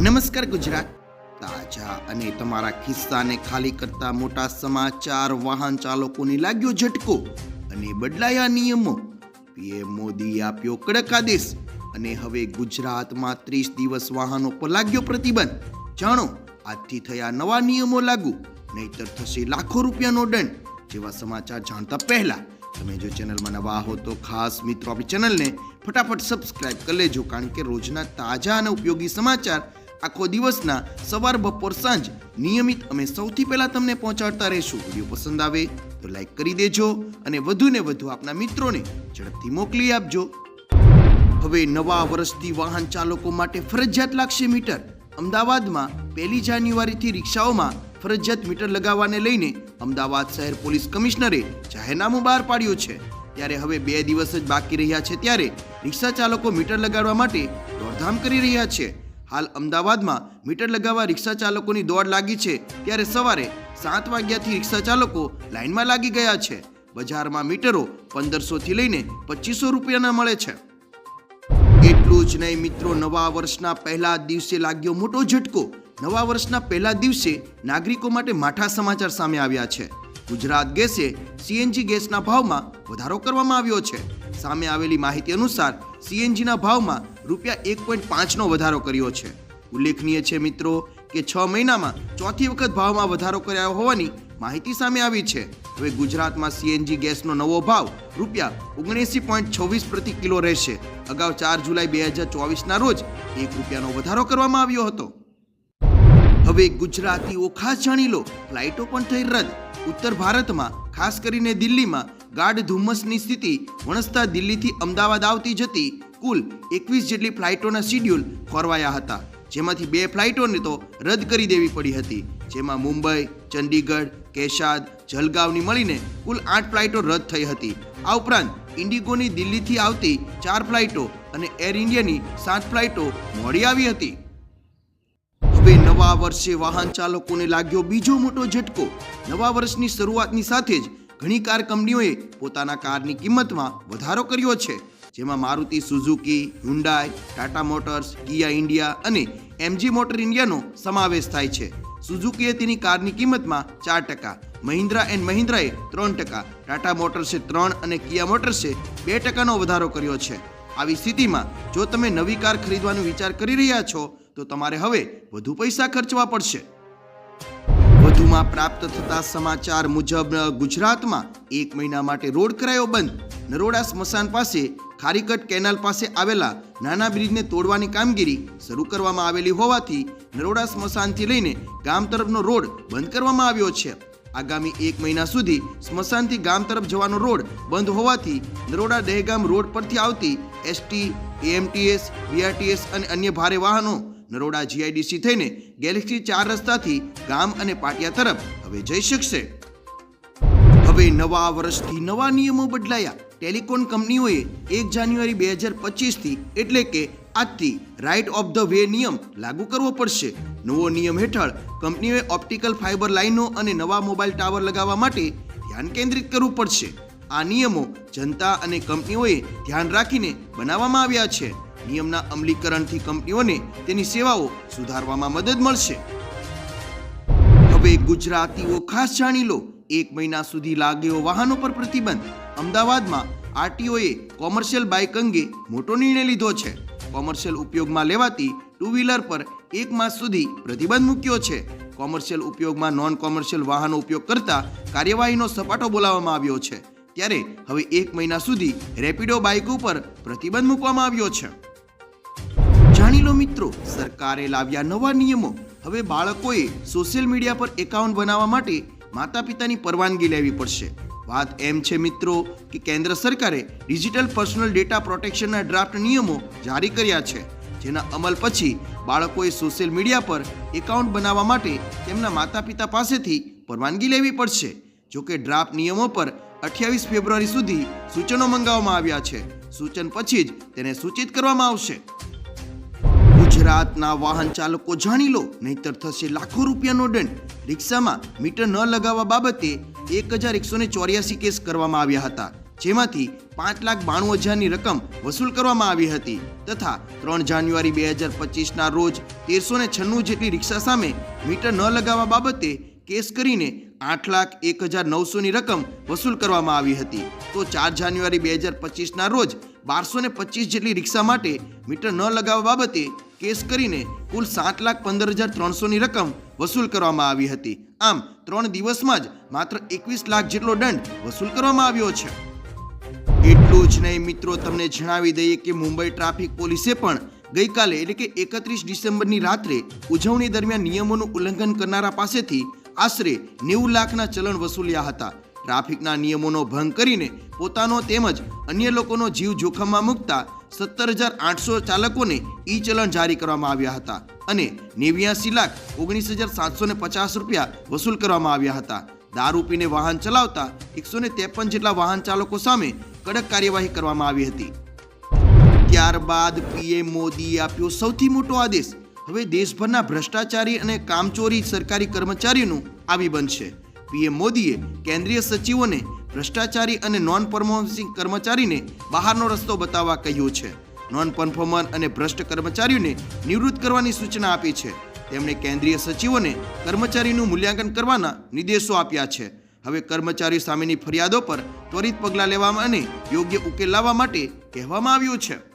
નમસ્કાર ગુજરાત. તાજા અને તમારા ખિસ્સાને ખાલી કરતા મોટા સમાચાર વાહન ચાલકોને લાગ્યો ઝટકો અને બદલાયા નિયમો. પીએમ મોદી આપ્યો કડક આદેશ અને હવે ગુજરાતમાં ત્રીસ દિવસ વાહનો પર લાગ્યો પ્રતિબંધ. જાણો, આજથી થયા નવા નિયમો લાગુ, નહીતર થશે લાખો રૂપિયાનો દંડ, જેવા સમાચાર જાણતા પહેલા. તમે જો ચેનલમાં નવા હો તો ખાસ મિત્રો આપણી ચેનલને ફટાફટ સબસ્ક્રાઇબ કરી લેજો, કારણ કે રોજના તાજા અને ઉપયોગી સમાચાર આખો દિવસના સવાર બપોર સાંજ નિયમિત અમે સૌથી પહેલા તમને પહોંચાડતા રહીશું. વીડિયો પસંદ આવે તો લાઈક કરી દેજો અને વધુ ને વધુ આપના મિત્રોને ઝડપથી મોકલી આપજો. હવે નવા વર્ષથી વાહન ચાલકો માટે ફરજિયાત લાગશે મીટર. અમદાવાદમાં પહેલી જાન્યુઆરીથી રિક્ષાઓમાં ફરજિયાત મીટર લગાવવાને લઈને અમદાવાદ શહેર પોલીસ કમિશનરે જાહેરનામું બહાર પાડ્યું છે. ત્યારે હવે બે દિવસ જ બાકી રહ્યા છે ત્યારે રિક્ષા ચાલકો મીટર લગાડવા માટે દોડધામ કરી રહ્યા છે. હાલ અમદાવાદમાં મીટર લગાવવા રિક્ષા ચાલકોની દોડ લાગી છે, ત્યારે સવારે સાત વાગ્યાથી રિક્ષા ચાલકો લાઇનમાં લાગી ગયા છે. બજારમાં મીટરો પંદરસોથી લઈને પચીસો રૂપિયાના મળે છે. એટલું જ નહીં મિત્રો, નવા વર્ષના પહેલા દિવસે લાગ્યો મોટો ઝટકો. નવા વર્ષના પહેલા દિવસે નાગરિકો માટે માઠા સમાચાર સામે આવ્યા છે. ગુજરાત ગેસે સીએનજી ગેસના ભાવમાં વધારો કરવામાં આવ્યો છે. સામે આવેલી માહિતી અનુસાર સીએનજીના ભાવમાં રૂપિયા એક પોઈન્ટ પાંચનો વધારો કર્યો છે. ઉલ્લેખનીય છે મિત્રો કે છ મહિનામાં ચોથી વખત ભાવમાં વધારો કર્યો હોવાની માહિતી સામે આવી છે. હવે ગુજરાતમાં સીએનજી ગેસનો નવો ભાવ રૂપિયા ઓગણએંસી પોઈન્ટ છવ્વીસ પ્રતિ કિલો રહેશે. અગાઉ ચાર જુલાઈ બે હજાર ચોવીસના રોજ એક રૂપિયાનો વધારો કરવામાં આવ્યો હતો. હવે ગુજરાતીઓ ખાસ જાણી લો, ફ્લાઇટો પણ થઈ રદ. ઉત્તર ભારતમાં, ખાસ કરીને દિલ્હીમાં ગાઢ ધુમ્મસની સ્થિતિ વણસતા દિલ્હીથી અમદાવાદ આવતી જતી કુલ એકવીસ જેટલી ફ્લાઇટોના શિડ્યુલ ખોરવાયા હતા. જેમાંથી બે ફ્લાઇટોને તો રદ કરી દેવી પડી હતી. જેમાં મુંબઈ, ચંડીગઢ, કેશાદ, જલગાંવની મળીને કુલ આઠ ફ્લાઇટો રદ થઈ હતી. આ ઉપરાંત ઇન્ડિગોની દિલ્હીથી આવતી ચાર ફ્લાઇટો અને એર ઇન્ડિયાની સાત ફ્લાઇટો મોડી આવી હતી. હવે નવા વર્ષે વાહન ચાલકોને લાગ્યો બીજો મોટો ઝટકો. નવા વર્ષની શરૂઆતની સાથે જ ઘણી કાર કંપનીઓએ પોતાના કારની કિંમતમાં વધારો કર્યો છે. જેમાં Maruti Suzuki Hyundai Tata Motors, Kia India અને એમજી મોટર ઇન્ડિયાનો સમાવેશ થાય છે. સુઝુકીએ તેની કારની કિંમતમાં ચાર ટકા, મહિન્દ્રા એન્ડ મહિન્દ્રાએ ત્રણ ટકા, ટાટા મોટર્સે ત્રણ અને કિયા મોટર્સે બે ટકાનો વધારો કર્યો છે. આવી સ્થિતિમાં જો તમે નવી કાર ખરીદવાનો વિચાર કરી રહ્યા છો, તો તમારે હવે વધુ પૈસા ખર્ચવા પડશે. વધુમાં પ્રાપ્ત થતા સમાચાર મુજબ, ગુજરાતમાં એક મહિના માટે રોડ કરાયો બંધ. નરોડા સ્મશાન પાસે, ખારીકટ કેનાલ પાસે આવેલા નાના બ્રિજને તોડવાની કામગીરી શરૂ કરવામાં આવેલી હોવાથી નરોડા સ્મશાનથી લઈને ગામ તરફનો રોડ બંધ કરવામાં આવ્યો છે. આગામી એક મહિના સુધી સ્મશાનથી ગામ તરફ જવાનો રોડ બંધ હોવાથી નરોડા દહેગામ રોડ પરથી આવતી એસટી, એએમટીએસ બીઆરટીએસ અને અન્ય ભારે વાહનો નરોડા જીઆઈડીસી થઈને ગેલેક્સી ચાર રસ્તાથી ગામ અને પાટિયા તરફ હવે જઈ શકશે. હવે નવા વર્ષથી નવા નિયમો બદલાયા. ટેલિકોમ કંપનીઓએ એક જાન્યુઆરી બે હજાર પચીસથી એટલે કે આજથી રાઇટ ઓફ ધ વે નિયમ લાગુ કરવો પડશે. નવો નિયમ હેઠળ કંપનીઓએ ઓપ્ટિકલ ફાઇબર લાઇનો અને નવા મોબાઈલ ટાવર લગાવવા માટે ધ્યાન કેન્દ્રિત કરવું પડશે. આ નિયમો જનતા અને કંપનીઓએ ધ્યાન રાખીને બનાવવામાં આવ્યા છે. નિયમના અમલીકરણથી કંપનીઓને તેની સેવાઓ સુધારવામાં મદદ મળશે. હવે ગુજરાતીઓ ખાસ જાણી લો, એક મહિના સુધી લાગ્યો વાહનો પર પ્રતિબંધ. અમદાવાદમાં આરટીઓએ કોમર્શિયલ બાઇક અંગે મોટો નિર્ણય લીધો છે. કોમર્શિયલ ઉપયોગમાં લેવાતી ટુ વ્હીલર પર એક માસ સુધી પ્રતિબંધ મૂક્યો છે. કોમર્શિયલ ઉપયોગમાં નોન કોમર્શિયલ વાહનો ઉપયોગ કરતા કાર્યવાહીનો સપાટો બોલાવવામાં આવ્યો છે. ત્યારે હવે એક મહિના સુધી રેપિડો બાઇક ઉપર પ્રતિબંધ મૂકવામાં આવ્યો છે. જાણી લો મિત્રો, સરકારે લાવ્યા નવા નિયમો. હવે બાળકોએ સોશિયલ મીડિયા પર એકાઉન્ટ બનાવવા માટે માતા પિતાની પરવાનગી લેવી પડશે. વાત એમ છે મિત્રો કે કેન્દ્ર સરકારે ડિજિટલ પર્સનલ ડેટા પ્રોટેક્શનના ડ્રાફ્ટ નિયમો જારી કર્યા છે. જેના અમલ પછી બાળકોએ સોશિયલ મીડિયા પર એકાઉન્ટ બનાવવા માટે તેમના માતા પિતા પાસેથી પરવાનગી લેવી પડશે. જોકે ડ્રાફ્ટ નિયમો પર અઠ્યાવીસ ફેબ્રુઆરી સુધી સૂચનો મંગાવવામાં આવ્યા છે. સૂચન પછી જ તેને સૂચિત કરવામાં આવશે. ગુજરાતના વાહન ચાલકો જાણી લો, નહીતર થશે લાખો રૂપિયાનો દંડ. રિક્ષામાં મીટર ન લગાવવા બાબતે એક હજાર એકસો ને ચોર્યાસી કેસ કરવામાં આવ્યા હતા, જેમાંથી પાંચ લાખ બાણું હજારની રકમ વસૂલ કરવામાં આવી હતી તથા ત્રણ જાન્યુઆરી બે હજાર પચીસના રોજ તેરસો ને છન્નું જેટલી રિક્ષા સામે મીટર ન લગાવવા બાબતે કેસ કરીને આઠ લાખ એક હજાર નવસોની રકમ વસૂલ કરવામાં આવી હતી. તો ચાર જાન્યુઆરી બે હજાર પચીસના રોજ બારસો ને પચીસ જેટલી રિક્ષા માટે મીટર ન લગાવવા બાબતે કેસ કરીને કુલ સાત લાખ પંદર હજાર ત્રણસોની રકમ વસૂલ કરવામાં આવી હતી. આમ, ત્રણ દિવસમાં જ માત્ર એકવીસ લાખ જેટલો દંડ વસૂલ કરવામાં આવ્યો છે. એટલું જ નહીં મિત્રો, તમને જણાવી દઈએ કે મુંબઈ ટ્રાફિક પોલીસે પણ ગઈકાલે એટલે કે એકત્રીસ ડિસેમ્બરની રાત્રે ઉજવણી દરમિયાન નિયમોનું ઉલ્લંઘન કરનારા પાસેથી આશરે નેવું લાખના ચલણ વસૂલ્યા હતા. ટ્રાફિકના નિયમોનો ભંગ કરીને પોતાનો તેમજ અન્ય લોકોનો જીવ જોખમમાં મૂકતા સત્તર હજાર આઠસો ચાલકોને ઈ ચલણ જારી કરવામાં આવ્યા હતા અને નેવ્યાસી લાખ ઓગણીસ હજાર સાતસો ને પચાસ રૂપિયા વસૂલ કરવામાં આવ્યા હતા. દારૂ પીને વાહન ચલાવતા એકસો ને ત્રેપન જેટલા વાહન ચાલકો સામે કડક કાર્યવાહી કરવામાં આવી હતી. ત્યારબાદ પીએમ મોદીએ આપ્યો સૌથી મોટો આદેશ. હવે દેશભરના ભ્રષ્ટાચારી અને કામચોરી સરકારી કર્મચારીઓનું આવી બનશે પીએમ મોદીએ કેન્દ્રીય સચિવોને ભ્રષ્ટાચારી અને નોન પરફોર્મન્સિંગ કર્મચારીને બહારનો રસ્તો બતાવવા કહ્યું છે. નોન પરફોર્મર અને ભ્રષ્ટ કર્મચારીઓને નિવૃત્ત કરવાની સૂચના આપી છે. તેમણે કેન્દ્રીય સચિવોને કર્મચારીનું મૂલ્યાંકન કરવાના નિર્દેશો આપ્યા છે. હવે કર્મચારીઓ સામેની ફરિયાદો પર ત્વરિત પગલાં લેવામાં અને યોગ્ય ઉકેલ લાવવા માટે કહેવામાં આવ્યું છે.